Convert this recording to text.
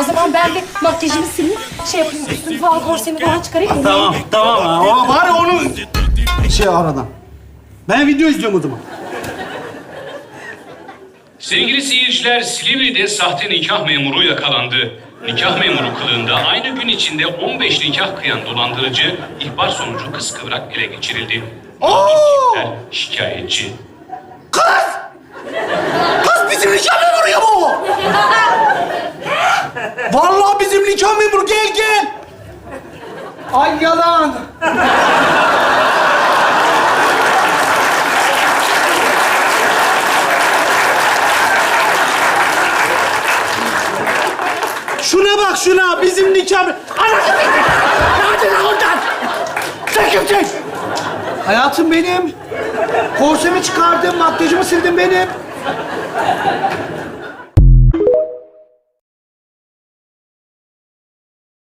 O zaman ben bir makyajımı sileyim, şey yapayım, üstümü falan korsemi falan çıkarayım. Tamam, tamam. O bari onu şey aradan. Ben video izliyorum o zaman. Sevgili seyirciler, Silivri'de sahte nikah memuru yakalandı. Nikah memuru kılığında aynı gün içinde 15 nikah kıyan dolandırıcı ihbar sonucu kıskıvrak ele geçirildi. Çiftler şikayetçi. Kız! Kız bizim nikah Vallahi bizim nikah memuru gel gel. Ay yalan. Şuna bak şuna bizim nikah me- Ana! Hadi lan oradan! Kimsin? Hayatım benim. Korsemi çıkardım, makyajımı sildim benim.